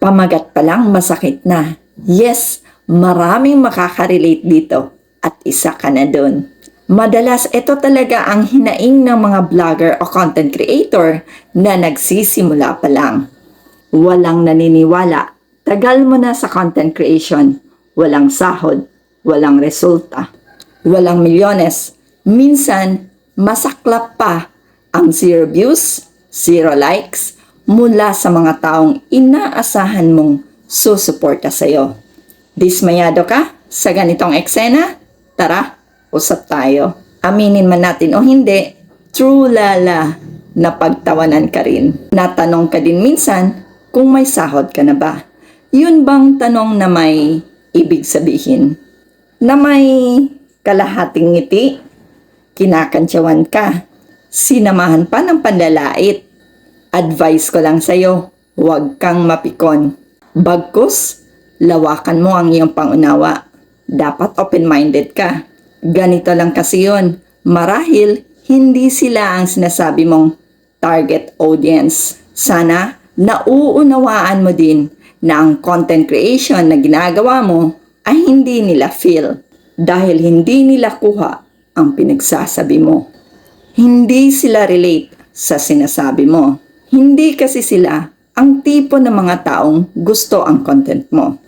Pamagat pa lang masakit na. Yes, maraming makakarelate dito at isa ka na dun. Madalas ito talaga ang hinaing ng mga vlogger o content creator na nagsisimula pa lang. Walang naniniwala. Tagal mo na sa content creation. Walang sahod. Walang resulta. Walang milyones. Minsan, masaklap pa ang zero views, zero likes, mula sa mga taong inaasahan mong susuporta sa'yo. Dismayado ka sa ganitong eksena? Tara, usap tayo. Aminin man natin o hindi, true lala, napagtawanan ka rin. Natanong ka din minsan kung may sahod ka na ba. Yun bang tanong na may ibig sabihin? Na may kalahating ngiti? Kinakantsawan ka? Sinamahan pa ng panlalait? Advice ko lang sa'yo, huwag kang mapikon. Bagkus, lawakan mo ang iyong pangunawa. Dapat open-minded ka. Ganito lang kasi yun. Marahil, hindi sila ang sinasabi mong target audience. Sana, nauunawaan mo din na ang content creation na ginagawa mo ay hindi nila feel dahil hindi nila kuha ang pinagsasabi mo. Hindi sila relate sa sinasabi mo. Hindi kasi sila ang tipo ng mga taong gusto ang content mo.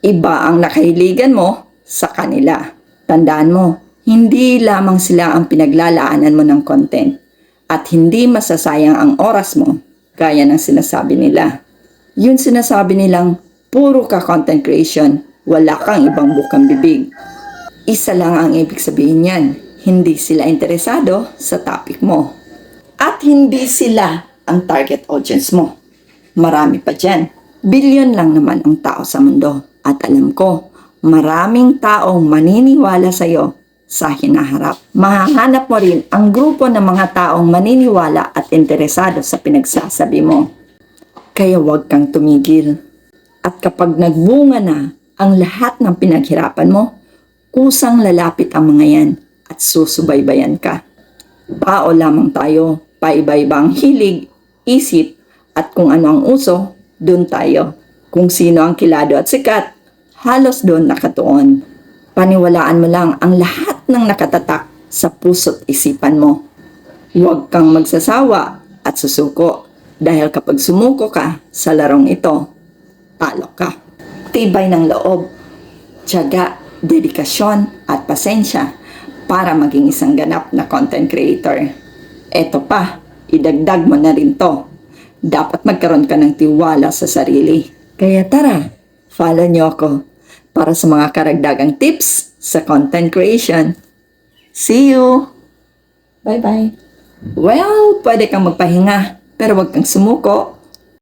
Iba ang nakahiligan mo sa kanila. Tandaan mo, hindi lamang sila ang pinaglalaanan mo ng content at hindi masasayang ang oras mo gaya ng sinasabi nila. Yun sinasabi nilang puro ka content creation, wala kang ibang bukang bibig. Isa lang ang ibig sabihin niyan, hindi sila interesado sa topic mo. At hindi sila ang target audience mo. Marami pa dyan. Bilyon lang naman ang tao sa mundo. At alam ko, maraming taong maniniwala sa'yo sa hinaharap. Mahahanap mo rin ang grupo ng mga taong maniniwala at interesado sa pinagsasabi mo. Kaya huwag kang tumigil. At kapag nagbunga na ang lahat ng pinaghirapan mo, kusang lalapit ang mga yan at susubaybayan ka. Tao lamang tayo, paiba-iba ang hilig, isip, at kung ano ang uso, doon tayo. Kung sino ang kilado at sikat, halos doon nakatuon. Paniwalaan mo lang ang lahat ng nakatatak sa puso't isipan mo. Huwag kang magsasawa at susuko dahil kapag sumuko ka sa larong ito, talo ka. Tibay ng loob, tiyaga, dedikasyon at pasensya para maging isang ganap na content creator. Eto pa, idagdag mo na rin to. Dapat magkaroon ka ng tiwala sa sarili. Kaya tara, follow niyo ako para sa mga karagdagang tips sa content creation. See you! Bye-bye! Well, pwede kang magpahinga, pero wag kang sumuko